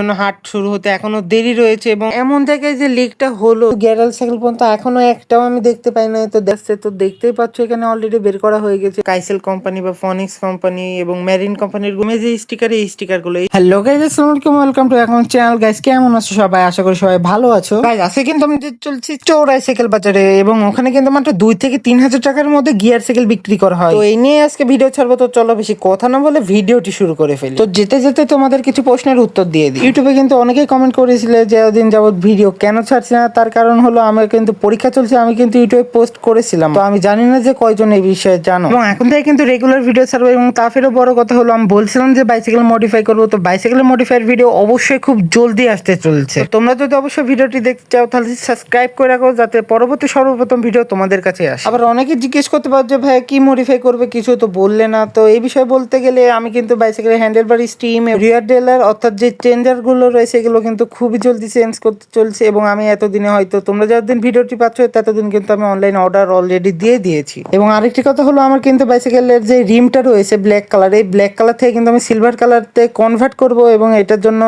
জন্য হাট শুরু হতে এখনও দেরি রয়েছে এবং এমন জায়গায় যে লিকটা হলো গ্যারাল সাইকেল পর্যন্ত এখনও একটাও আমি দেখতে পাই না তো দেখছে তো দেখতেই পাচ্ছ, এখানে অলরেডি বের করা হয়ে গেছে। কাইসেল কোম্পানি বা ফনিক্স কোম্পানি এবং মেরিন কোম্পানির গুমে যে স্টিকার এই স্টিকারগুলো হ্যালো গাইজ আসসালামু আলাইকুম ওয়েলকাম টু এখন চ্যানেল গাইজ কেমন আছো সবাই? আশা করি সবাই ভালো আছো। গাইজ আজকে কিন্তু আমি যে চলছি চৌরাই সাইকেল বাজারে এবং ওখানে কিন্তু মাত্র দুই থেকে তিন হাজার টাকার মধ্যে গিয়ার সাইকেল বিক্রি করা হয়। তো এই নিয়ে আজকে ভিডিও ছাড়বো, তো চলো বেশি কথা না বলে ভিডিওটি শুরু করে ফেলি। তো যেতে যেতে তোমাদের কিছু প্রশ্নের উত্তর দিয়ে দিই। ইউটিউবে কিন্তু অনেকেই কমেন্ট করেছিলে যে দিন যাবৎ ভিডিও কেন ছাড়ছি না? তার কারণ হলো আমার কিন্তু পরীক্ষা চলছে আমি কিন্তু ইউটিউবে পোস্ট করেছিলাম। তো আমি জানি না যে কয়জন এই বিষয়ে জানো। এবং এখন থেকে কিন্তু রেগুলার ভিডিও ছাড়বো এবং তারপরেও বড় কথা হলো আমি বলছিলাম যে বাইসাইকেল মডিফাই করব তো বাইসাইকেল মডিফাইয়ের ভিডিও অবশ্যই খুব জলদি আসতে চলছে। তোমরা যদি অবশ্যই ভিডিওটি দেখতে চাও তাহলে সাবস্ক্রাইব করে রাখো যাতে পরবর্তী সর্বপ্রথম ভিডিও তোমাদের কাছে আসে। আবার অনেকে জিজ্ঞেস করতে পারো যে ভাই কি মডিফাই করবে? কিছু তো বললে না। তো এই বিষয়ে বলতে গেলে আমি কিন্তু বাইসাইকেলের হ্যান্ডেল বার স্টিম রিয়ার ডেলার অর্থাৎ যে চেঞ্জার গুলো রয়েছে এগুলো কিন্তু খুবই জলদি চেঞ্জ করতে চলছে এবং আমি এতদিনে হয়তো তোমরা যতদিন ভিডিওটি পাচ্ছ ততদিন কিন্তু আমি অনলাইন অর্ডার অলরেডি দিয়ে দিয়েছি। এবং আরেকটি কথা হলো আমার কিন্তু বাইসাইকেলের যে রিমটা রয়েছে ব্ল্যাক কালার এই ব্ল্যাক কালার থেকে কিন্তু আমি সিলভার কালারতে কনভার্ট করব এবং এটার জন্য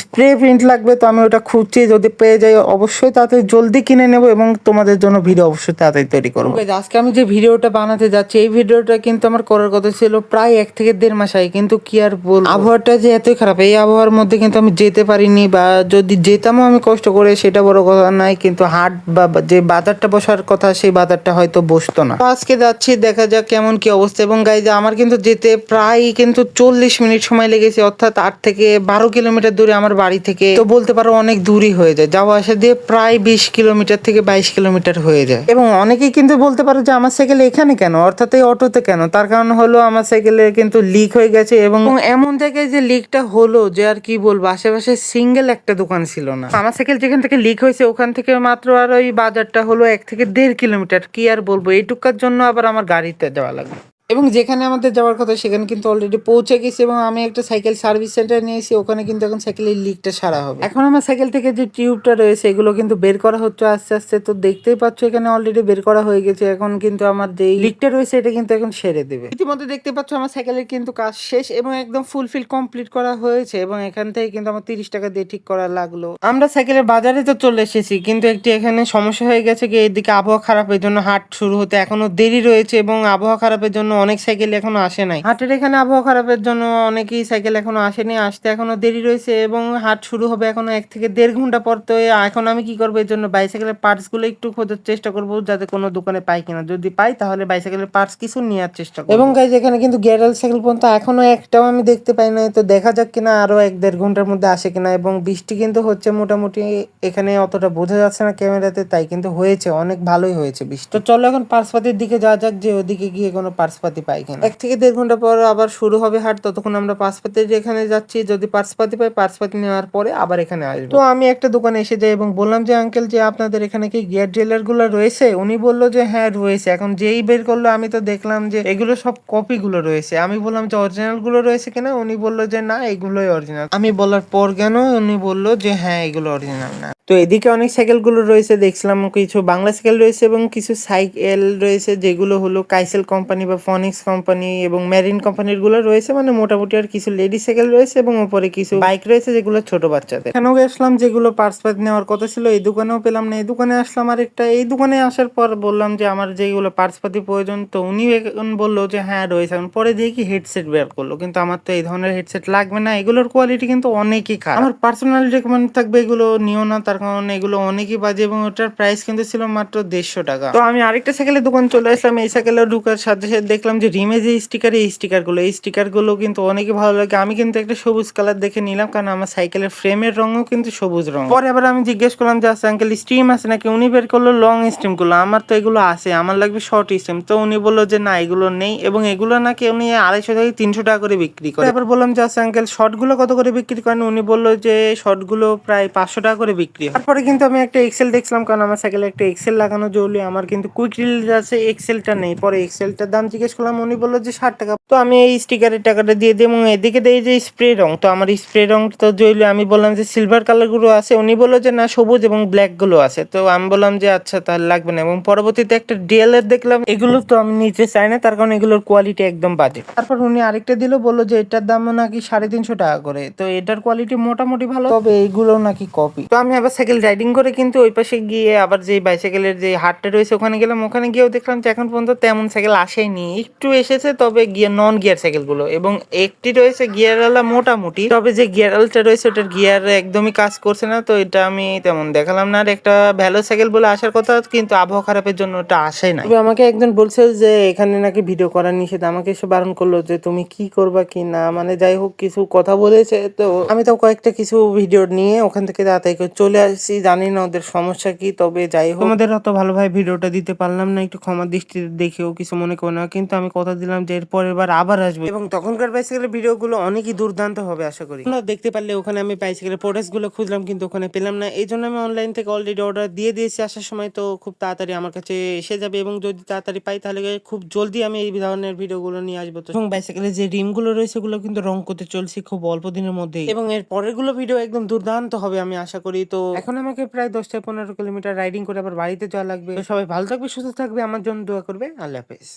স্প্রে প্রিন্ট লাগবে তো আমি ওটা খুঁজছি যদি পেয়ে যাই অবশ্যই তাড়াতাড়ি জলদি কিনে নেব এবং তোমাদের জন্য ভিডিও অবশ্যই তাড়াতাড়ি তৈরি করব। আজকে আমি যে ভিডিওটা বানাতে যাচ্ছি এই ভিডিওটা কিন্তু আমার করার কথা ছিল প্রায় এক থেকে দেড় মাস আগে কিন্তু কি আর বল আবহাওয়াটা যে এতই খারাপ এই আবহাওয়ার মধ্যে কিন্তু আমি যেতে পারিনি বা যদি যেতামও আমি কষ্ট করে, সেটা বড় কথা নাই কিন্তু হাট বা যে বাজারটা বসার কথা, সেই বাজারটা হয়তো বসতো না। আজকে যাচ্ছি, দেখা যাক কেমন কি অবস্থা। এবং গাইজ আমার কিন্তু যেতে প্রায় কিন্তু চল্লিশ মিনিট সময় লেগেছে, অর্থাৎ আট থেকে বারো কিলোমিটার দূরে আমার বাড়ি থেকে। তো বলতে পারো অনেক দূরই হয়ে যায়। যাওয়া আসা দিয়ে প্রায় বিশ কিলোমিটার থেকে বাইশ কিলোমিটার হয়ে যায়। এবং অনেকেই কিন্তু বলতে পারো যে, আমার সাইকেল এখানে কেন? অর্থাৎ এই অটোতে কেন? তার কারণ হলো আমার সাইকেলে কিন্তু লিক হয়ে গেছে এবং এমন জায়গায় যে লিকটা হলো যে আর কি বলব? আশেপাশে সিঙ্গেল একটা দোকান ছিল না। আমার সাইকেল যেখান থেকে লিক হয়েছে, ওখান থেকে মাত্র আর ওই বাজারটা হলো এক থেকে দেড় কিলোমিটার কি আর বলব? এইটুকার জন্য আবার আমার গাড়িতে দেওয়া লাগবে। এবং যেখানে আমাদের যাওয়ার কথা, সেখানে কিন্তু অলরেডি পৌঁছে গেছি এবং আমি একটা সাইকেল সার্ভিস সেন্টার নিয়েছি, ওখানে কিন্তু এখন সাইকেলের লিকটা সারা হবে। এখন আমার সাইকেল থেকে যে টিউবটা রয়েছে, এগুলো কিন্তু বের করা হচ্ছে আস্তে আস্তে। তো দেখতেই পাচ্ছ, এখানে অলরেডি বের করা হয়ে গেছে। এখন কিন্তু আমার যে লিকটা রয়েছে, এটা কিন্তু এখন সেরে দেবে। ইতিমধ্যে দেখতে পাচ্ছ, আমার সাইকেলের কিন্তু কাজ শেষ এবং একদম ফুলফিল কমপ্লিট করা হয়েছে এবং এখান থেকে কিন্তু আমার তিরিশ টাকা দিয়ে ঠিক করা লাগল। আমরা সাইকেলের বাজারে তো চলে এসেছি, কিন্তু একটি এখানে সমস্যা হয়ে গেছে কি, এদিকে আবহাওয়া খারাপের জন্য হাট শুরু হতে এখনও দেরি রয়েছে এবং আবহাওয়া খারাপের জন্য অনেক সাইকেল এখনও আসে নাই। হাটের এখানে আবহাওয়া খারাপের জন্য অনেকেই সাইকেল এখনও আসেনি আসতে এখনও দেরি রয়েছে এবং হাট শুরু হবে এখনও এক থেকে দেড় ঘণ্টা পর। তো এখন আমি কি করব? এর জন্য বাইসাইকেলের পার্টসগুলো একটু খোঁজার চেষ্টা করব যাতে কোনো দোকানে পাই কিনা। যদি পাই তাহলে বাইসাইকেলের পার্টস কিছু নেওয়ার চেষ্টা করব। এবং গাইজ এখানে কিন্তু গ্যারাল সাইকেল পর্যন্ত এখনও একটাও আমি দেখতে পাই না তো দেখা যাক কিনা আরও এক দেড় ঘণ্টার মধ্যে আসে কিনা এবং বৃষ্টি কিন্তু হচ্ছে মোটামুটি এখানে অতটা বোঝা যাচ্ছে না ক্যামেরাতে তাই কিন্তু হয়েছে অনেক ভালোই হয়েছে বৃষ্টি। তো চলো এখন পার্সপাতির দিকে যাওয়া যাক যে ওদিকে গিয়ে কোনো পার্সপাতি পাই কিনা। এক থেকে দেড় ঘণ্টা পর আবার শুরু হবে হাট ততক্ষণ আমরা পার্সপাতির এখানে যাচ্ছি যদি পার্সপাতি পাই পার্সপাতি নেওয়ার পরে আবার এখানে আসব। তো আমি একটা দোকানে এসে যাই এবং বললাম যে আঙ্কেল যে আপনাদের এখানে কি গিয়ার ড্রিলারগুলো রয়েছে? উনি বলল যে হ্যাঁ রয়েছে। এখন যেই বের করল আমি তো দেখলাম যে এগুলো সব কপি গুলো রয়েছে। আমি বললাম যে অরিজিনালগুলো রয়েছে কিনা? উনি বলল যে না এগুলোই অরিজিনাল। আমি বলার পর কেন উনি বলল যে হ্যাঁ এগুলো অরিজিনাল না। তো এদিকে অনেক সাইকেলগুলো রয়েছে দেখছিলাম কিছু বাংলা সাইকেল রয়েছে এবং কিছু সাইকেল রয়েছে যেগুলো হলো কাইসেল কোম্পানি বা ফনিক্স কোম্পানি এবং মেরিন কোম্পানিরগুলো রয়েছে মানে মোটামুটি আর কিছু লেডি সাইকেল রয়েছে এবং উপরে কিছু বাইক রয়েছে যেগুলো ছোট বাচ্চাদের। এখানেও গেছিলাম, যেগুলো পার্টস পাত নেওয়ার কথা ছিল, এই দোকানেও পেলাম না। এই দোকানে আসলাম আর একটা, এই দোকানে আসার পর বললাম যে, আমার যেগুলো পার্টস পাতি প্রয়োজন, তো উনি এখন বলল যে হ্যাঁ রয়েছে। এখন পরে কি হেডসেট বের করল। কিন্তু আমার তো এই ধরনের হেডসেট লাগবে না, এগুলোর কোয়ালিটি কিন্তু অনেকই খারাপ। আমার পার্সোনাল রেকমেন্ড থাকবে এগুলো নিও না, তার কারণ এগুলো অনেকই বাজে এবং ওটার প্রাইস কিন্তু ছিল মাত্র দেড়শো টাকা। তো আমি আরেকটা সাইকেলের দোকান চলে আসলাম, এই সাইকেলে ঢুকার সাথে সাথে দেখলাম যে রিমে যে স্টিকার এই স্টিকারগুলো এই স্টিকারগুলো কিন্তু অনেকই ভালো লাগে। আমি কিন্তু একটা সবুজ কালার দেখে নিলাম, কারণ আমার সাইকেলের ফ্রেমের রঙও কিন্তু সবুজ রঙ। পরে আবার আমি জিজ্ঞেস করলাম যে আচ্ছা আঙ্কেল স্ট্রিম আছে নাকি? উনি বের করল লং স্ট্রিমগুলো। আমার তো এগুলো আছে, আমার লাগবে শর্ট স্ট্রিম তো উনি বলল যে, না, এগুলো নেই। এবং এগুলো নাকি উনি আড়াইশো থেকে তিনশো টাকা করে বিক্রি করে। তারপর বললাম যে আচ্ছা আঙ্কেল শর্টগুলো কত করে বিক্রি করেন? উনি বলল যে শর্টগুলো প্রায় পাঁচশো টাকা করে বিক্রি হয়। তারপরে কিন্তু আমি একটা এক্সেল দেখছিলাম, কারণ আমার সাইকেলে একটা এক্সেল লাগানো জরুরি। আমার কিন্তু কুইক রিলিজ আছে এক্সেলটা নেই। পরে এক্সেলটার দাম জিজ্ঞেস করলাম, উনি বলল যে ষাট টাকা। তো আমি এই স্টিকারের টাকাটা দিয়ে দিই এবং এদিকে দেই যে স্প্রে রং। তো আমার স্প্রে রং তো জইলে আমি বললাম যে সিলভার কালারগুলো আছে। উনি বলল যে না, সবুজ এবং ব্ল্যাকগুলো আছে। তো আমি বললাম যে আচ্ছা তাহলে লাগবে না। এবং পরবর্তীতে একটা ডিএলএর দেখলাম, এগুলো তো আমি নিতে চাই না, তার কারণ এগুলোর কোয়ালিটি একদম বাজে। তারপর উনি আরেকটা দিল, বলল যে এটার দামও নাকি সাড়ে তিনশো টাকা করে। তো এটার কোয়ালিটি মোটামুটি ভালো, তবে এইগুলো নাকি কপি তো আমি আবার সাইকেল রাইডিং করে কিন্তু ওই পাশে গিয়ে আবার যে বাইসাইকেলের যে হাটটা রয়েছে, ওখানে গেলাম। ওখানে গিয়েও দেখলাম যে এখন পর্যন্ত তেমন সাইকেল আসেনি। একটু এসেছে তবে গিয়ে নন গিয়ার সাইকেলগুলো এবং একটি রয়েছে গিয়ারওয়ালা মোটামুটি তবে যে গিয়ারওয়ালটা রয়েছে ওটার গিয়ার একদমই কাজ করছে না তো এটা আমি তেমন দেখালাম না। আর একটা ভ্যালো সাইকেল বলে আসার কথা কিন্তু আবহাওয়া খারাপের জন্য ওটা আসে না তবে আমাকে একজন বলছে যে এখানে নাকি ভিডিও করার নিষেধ। আমাকে এসে বারণ করল যে তুমি কি করবা কি না? মানে যাই হোক কিছু কথা বলেছে তো আমি তো কয়েকটা কিছু ভিডিও নিয়ে ওখান থেকে তাড়াতাড়ি করে চলে আসছি। জানি না ওদের সমস্যা কি তবে যাই হোক। তোমাদের অত ভালোভাবে ভিডিওটা দিতে পারলাম না একটু ক্ষমা দৃষ্টিতে দেখেও কিছু মনে করো না কিন্তু আমি কথা দিলাম যে এর পরের বার আবার আসব। এবং তখনকার বাইসাইকেলের ভিডিওগুলো অনেকই দুর্দান্ত হবে, আশা করি। তোমরা দেখতে পারলে ওখানে আমি বাইসাইকেলের প্রোডাক্টসগুলো খুঁজলাম, কিন্তু ওখানে পেলাম না। এই জন্য আমি অনলাইন থেকে অলরেডি অর্ডার দিয়ে দিয়েছি। আসার সময় তো খুব তাড়াতাড়ি আমার কাছে এসে যাবে এবং যদি তাড়াতাড়ি পাই তাহলে খুব জলদি আমি এই ধরনের ভিডিওগুলো নিয়ে আসব। তো এবং বাইসাইকেলের যে রিমগুলো রয়েছে, ওগুলো কিন্তু রং করতে চলছি খুব অল্প দিনের মধ্যেই। এবং এর পরেরগুলো ভিডিও একদম দুর্দান্ত হবে, আমি আশা করি। তো এখন আমাকে প্রায় দশ থেকে পনেরো কিলোমিটার রাইডিং করে আবার বাড়িতে যাওয়া লাগবে। সবাই ভালো থাকবে, সুস্থ থাকবে, আমার জন্য দোয়া করবে। আল্লাহ হাফেজ।